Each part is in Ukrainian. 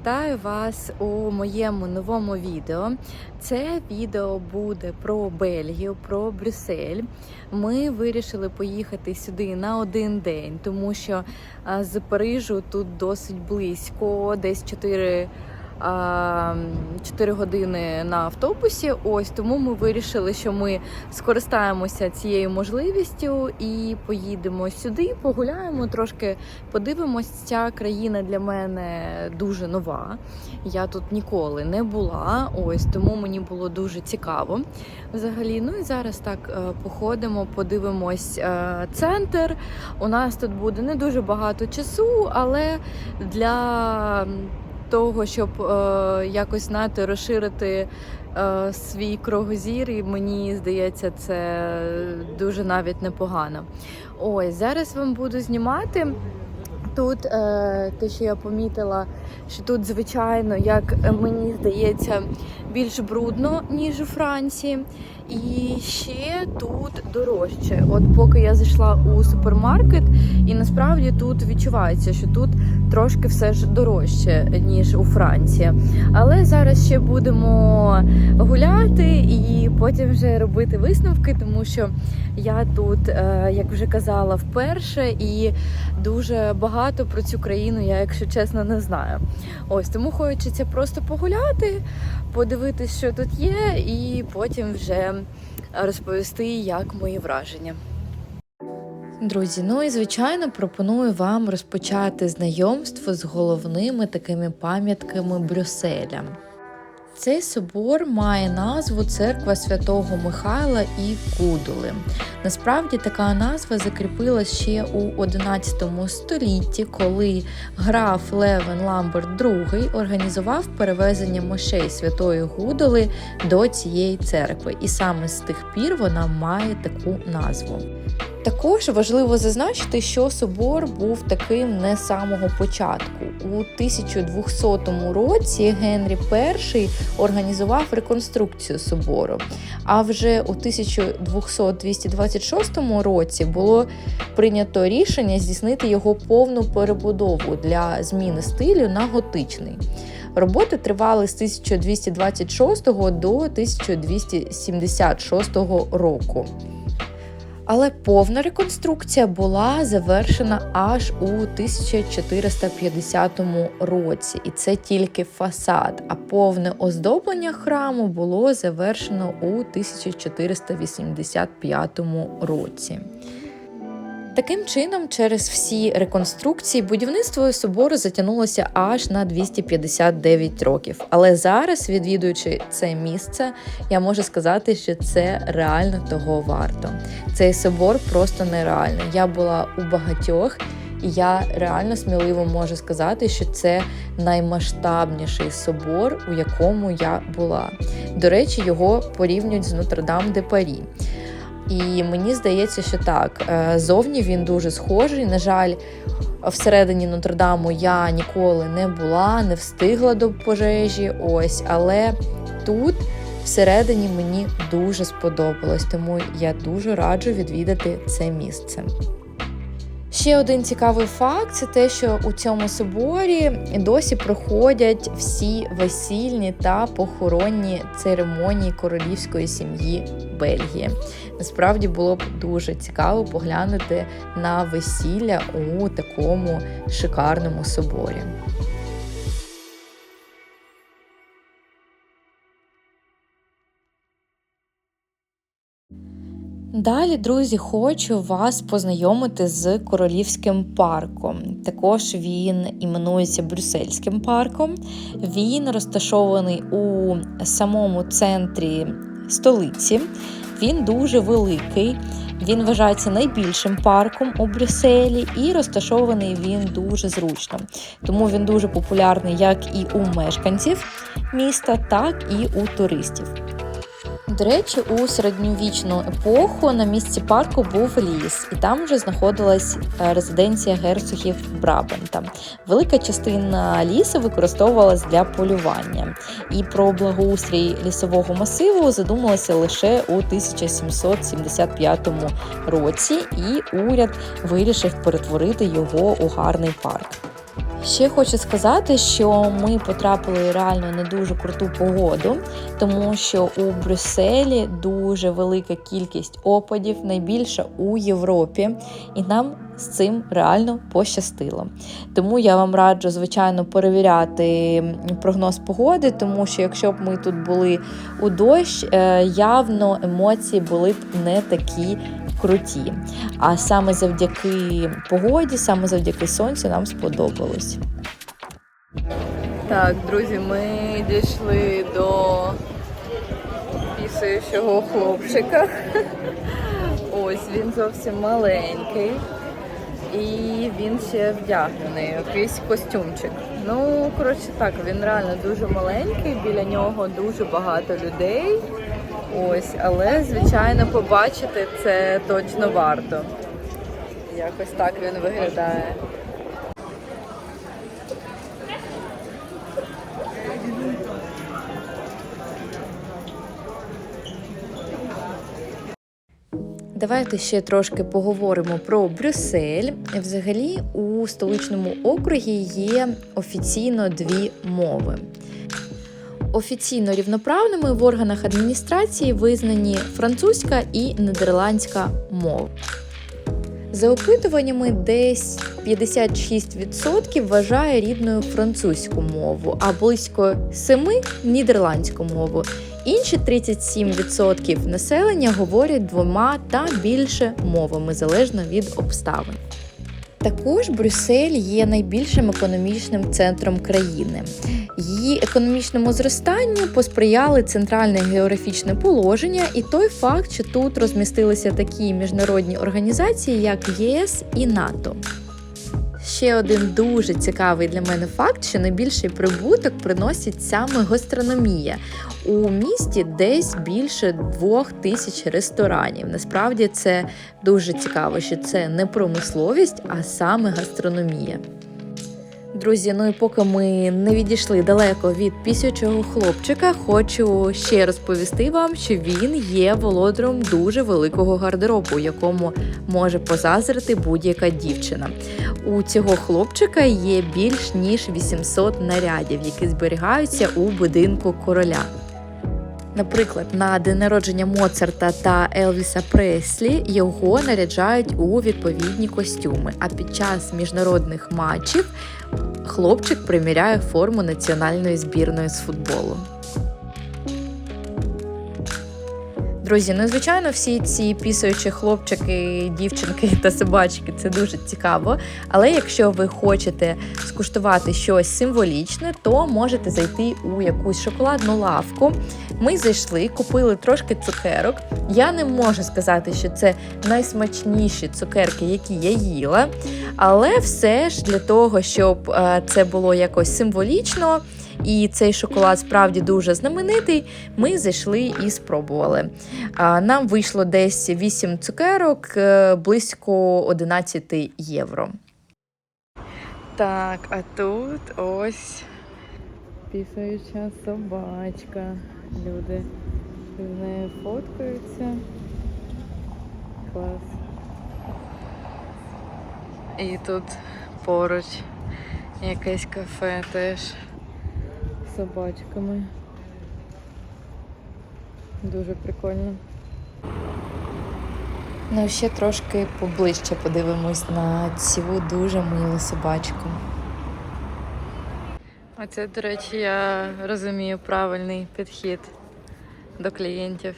Вітаю вас у моєму новому відео. Це відео буде про Бельгію, про Брюссель. Ми вирішили поїхати сюди на один день, тому що з Парижу тут досить близько, десь 4 а, 4 години на автобусі. Ось тому ми вирішили, що ми скористаємося цією можливістю і поїдемо сюди, погуляємо трошки, подивимось. Ця країна для мене дуже нова. Я тут ніколи не була. Ось тому мені було дуже цікаво. Взагалі, ну і зараз так е, походимо, подивимось е, центр. У нас тут буде не дуже багато часу, але для того, щоб е, якось знаєте, розширити е, свій кругозір, і мені здається, це дуже навіть непогано. Ось зараз вам буду знімати. Тут е, те, що я помітила, що тут, звичайно, як мені здається, більш брудно, ніж у Франції. І ще тут дорожче. От поки я зайшла у супермаркет, і насправді тут відчувається, що тут трошки все ж дорожче, ніж у Франції. Але зараз ще будемо гуляти і потім вже робити висновки, тому що я тут, е, як вже казала, вперше і дуже багато про цю країну я, якщо чесно, не знаю. Ось тому хочеться просто погуляти, подивитись, що тут є, і потім вже розповісти, як мої враження. Друзі, ну і звичайно пропоную вам розпочати знайомство з головними такими пам'ятками Брюсселя. Цей собор має назву Церква Святого Михайла і Кудули. Насправді така назва закріпилась ще у 11 столітті, коли граф Левен Ламберт II організував перевезення мощей Святої Гудули до цієї церкви, і саме з тих пір вона має таку назву. Також важливо зазначити, що собор був таким не самого початку. У 1200 році Генрі І організував реконструкцію собору. А вже у 1226 році було прийнято рішення здійснити його повну перебудову для зміни стилю на готичний. Роботи тривали з 1226 до 1276 року. Але повна реконструкція була завершена аж у 1450 році, і це тільки фасад. А повне оздоблення храму було завершено у 1485 році. Таким чином, через всі реконструкції, будівництво собору затягнулося аж на 259 років. Але зараз, відвідуючи це місце, я можу сказати, що це реально того варто. Цей собор просто нереальний. Я була у багатьох. І я реально сміливо можу сказати, що це наймасштабніший собор, у якому я була. До речі, його порівнюють з Нотр-Дам де Парі. І мені здається, що так. е, Зовні він дуже схожий. На жаль, всередині Нотр-Даму я ніколи не була, не встигла до пожежі. Ось, але тут. Всередині мені дуже сподобалось, тому я дуже раджу відвідати це місце. Ще один цікавий факт це те, що у цьому соборі досі проходять всі весільні та похоронні церемонії королівської сім'ї Бельгії. Насправді було б дуже цікаво поглянути на весілля у такому шикарному соборі. Далі, друзі, хочу вас познайомити з королівським парком. Також він іменується Брюссельським парком. Він розташований у самому центрі столиці. Він дуже великий. Він вважається найбільшим парком у Брюсселі і розташований він дуже зручно. Тому він дуже популярний як і у мешканців міста, так і у туристів. До речі, у середньовічну епоху на місці парку був ліс, і там вже знаходилась е, резиденція герцогів Брабанта. Велика частина лісу використовувалась для полювання, і про благоустрій лісового масиву задумалося лише у 1775 році, і уряд вирішив перетворити його у гарний парк. Ще хочу сказати, що ми потрапили реально на дуже круту погоду, тому що у Брюсселі дуже велика кількість опадів, найбільша у Європі, і нам з цим реально пощастило. Тому я вам раджу, звичайно, перевіряти прогноз погоди, тому що якщо б ми тут були у дощ, е, явно емоції були б не такі круті. А саме завдяки погоді, саме завдяки сонцю нам сподобалось. Так, друзі, ми дійшли до пісаючого хлопчика. Ось він зовсім маленький. І він ще вдягнений, якийсь костюмчик. Ну, коротше так, він реально дуже маленький, біля нього дуже багато людей. Ось, але звичайно побачити це точно варто. Якось так він виглядає. Давайте ще трошки поговоримо про Брюссель. Взагалі, у столичному округі є офіційно дві мови. Офіційно рівноправними в органах адміністрації визнані французька і нідерландська мова. За опитуваннями, десь 56% вважає рідною французьку мову, а близько 7% нідерландську мову. Інші 37% населення говорять двома та більше мовами залежно від обставин. Також Брюссель є найбільшим економічним центром країни. Її економічному зростанню посприяли центральне географічне положення і той факт, що тут розмістилися такі міжнародні організації, як ЄС і НАТО. Ще один дуже цікавий для мене факт, що найбільший прибуток приносить саме гастрономія. У місті десь більше двох тисяч ресторанів. Насправді це дуже цікаво, що це не промисловість, а саме гастрономія. Друзі, ну і поки ми не відійшли далеко від пісячого хлопчика, хочу ще розповісти вам, що він є володарем дуже великого гардеробу, якому може позазрити будь-яка дівчина. У цього хлопчика є більш ніж 800 нарядів, які зберігаються у будинку короля. Наприклад, на день народження Моцарта та Елвіса Преслі його наряджають у відповідні костюми. А під час міжнародних матчів хлопчик приміряє форму національної збірної з футболу. Друзі, ну звичайно, всі ці пісаючі хлопчики, дівчинки та собачки це дуже цікаво. Але якщо ви хочете скуштувати щось символічне, то можете зайти у якусь шоколадну лавку. Ми зайшли, купили трошки цукерок. Я не можу сказати, що це найсмачніші цукерки, які я їла. Але все ж для того, щоб е, це було якось символічно. І цей шоколад справді дуже знаменитий. Ми зайшли і спробували. Нам вийшло десь 8 цукерок, е, близько 11 євро. Так, а тут ось пісаюча собачка. Люди з нею фоткаються. Клас. І тут поруч якесь кафе теж собачками. Дуже прикольно. Ну, ще трошки поближче подивимось на цю дуже милу собачку. Оце, до речі, я розумію правильний підхід до клієнтів.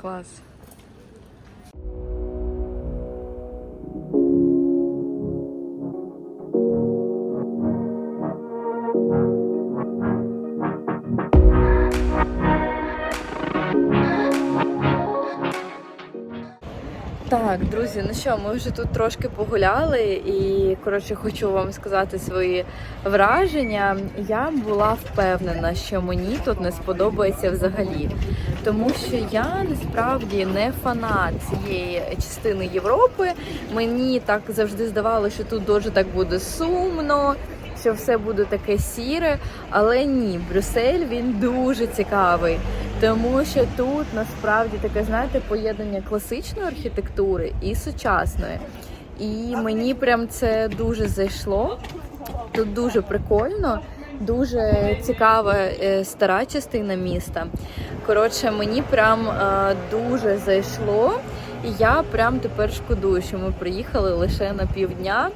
Клас. Так, друзі, ну що, ми вже тут трошки погуляли, і коротше хочу вам сказати свої враження. Я була впевнена, що мені тут не сподобається взагалі, тому що я насправді не фанат цієї частини Європи. Мені так завжди здавалося, що тут дуже так буде сумно. Що все буде таке сіре, але ні, Брюссель він дуже цікавий, тому що тут насправді таке, знаєте, поєднання класичної архітектури і сучасної. і мені прям це дуже зайшло. Тут дуже прикольно, дуже цікава е, стара частина міста. Коротше, мені прям е, дуже зайшло. І я прям тепер шкодую, що ми приїхали лише на півдня.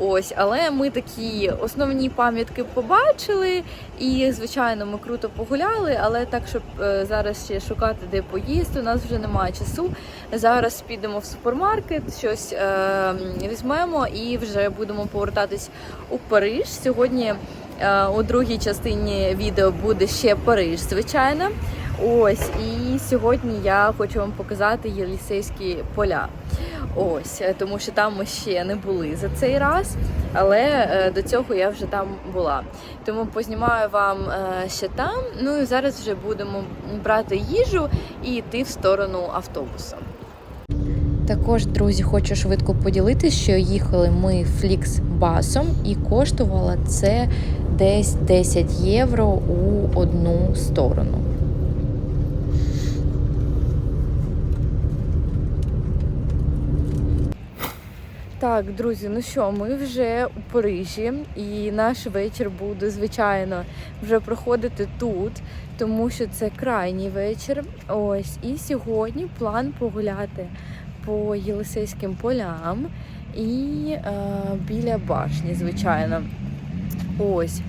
Ось, але ми такі основні пам'ятки побачили, і звичайно, ми круто погуляли. Але так, щоб е, зараз ще шукати, де поїсти, у нас вже немає часу. Зараз підемо в супермаркет, щось е, візьмемо і вже будемо повертатись у Париж. Сьогодні е, у другій частині відео буде ще Париж, звичайно. Ось, і сьогодні я хочу вам показати Єлісейські поля. Ось, е, тому що там ми ще не були за цей раз, але е, до цього я вже там була. Тому познімаю вам е, ще там. Ну і зараз вже будемо брати їжу і йти в сторону автобусу. Також, друзі, хочу швидко поділитися, що їхали ми флікс-басом і коштувало це десь 10 євро у одну сторону. Так, друзі, ну що, ми вже у Парижі, і наш вечір буде, звичайно, вже проходити тут, тому що це крайній вечір. Ось, і сьогодні план погуляти по Єлисейським полям і е, біля башні, звичайно. Ось.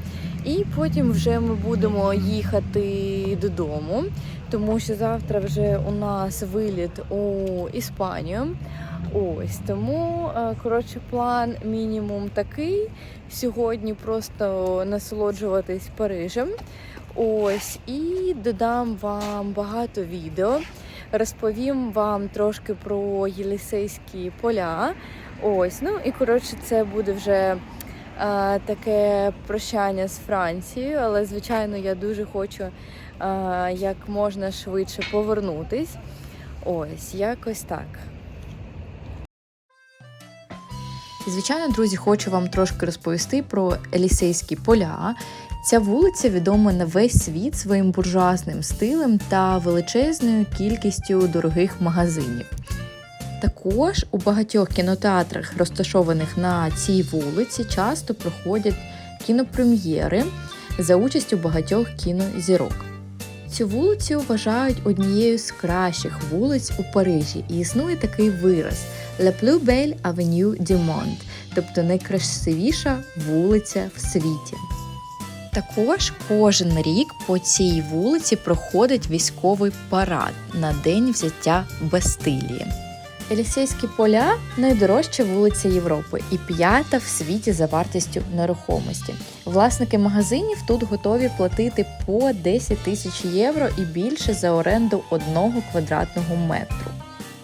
І потім вже ми будемо їхати додому, тому що завтра вже у нас виліт у Іспанію. Ось тому е, коротше план мінімум такий. Сьогодні просто насолоджуватись Парижем. Ось і додам вам багато відео. Розповім вам трошки про Єлісейські поля. Ось, ну і коротше, це буде вже е, таке прощання з Францією, але звичайно я дуже хочу е, як можна швидше повернутись. Ось, якось так. Звичайно, друзі, хочу вам трошки розповісти про Елісейські поля. Ця вулиця відома на весь світ своїм буржуазним стилем та величезною кількістю дорогих магазинів. Також у багатьох кінотеатрах, розташованих на цій вулиці, часто проходять кінопрем'єри за участю багатьох кінозірок. Цю вулицю вважають однією з кращих вулиць у Парижі, і існує такий вираз La plus belle avenue du monde, тобто найкрасивіша вулиця в світі. Також кожен рік по цій вулиці проходить військовий парад на день взяття Бастилії. Елісейські поля найдорожча вулиця Європи і п'ята в світі за вартістю нерухомості. Власники магазинів тут готові платити по 10 тисяч євро і більше за оренду одного квадратного метру.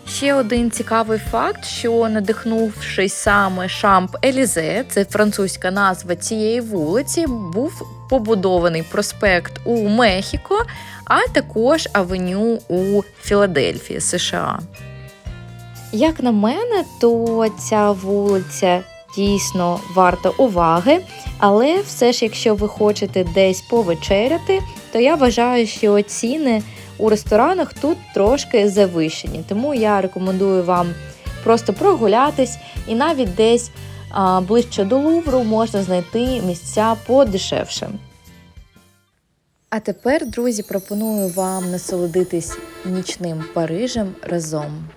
Ще один цікавий факт, що надихнувшись саме Шамп Елізе, це французька назва цієї вулиці, був побудований проспект у Мехіко, а також авеню у Філадельфії, США. Як на мене, то ця вулиця дійсно варта уваги, але все ж, якщо ви хочете десь повечеряти, то я вважаю, що ціни у ресторанах тут трошки завищені. Тому я рекомендую вам просто прогулятись і навіть десь а, ближче до Лувру можна знайти місця подешевше. А тепер, друзі, пропоную вам насолодитись нічним Парижем разом.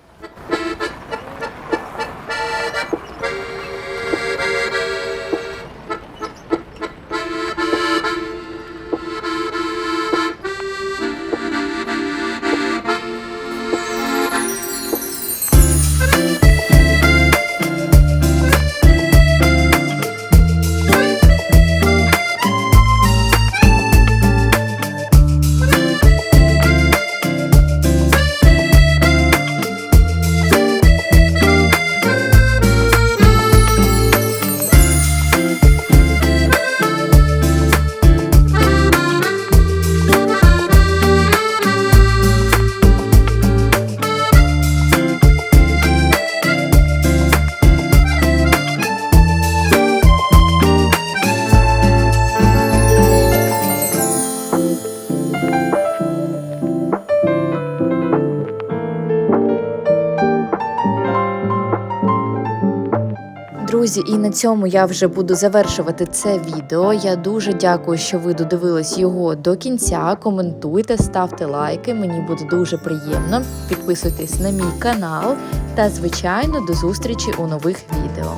Друзі, і на цьому я вже буду завершувати це відео. Я дуже дякую, що ви додивились його до кінця. Коментуйте, ставте лайки, мені буде дуже приємно. Підписуйтесь на мій канал та, звичайно, до зустрічі у нових відео.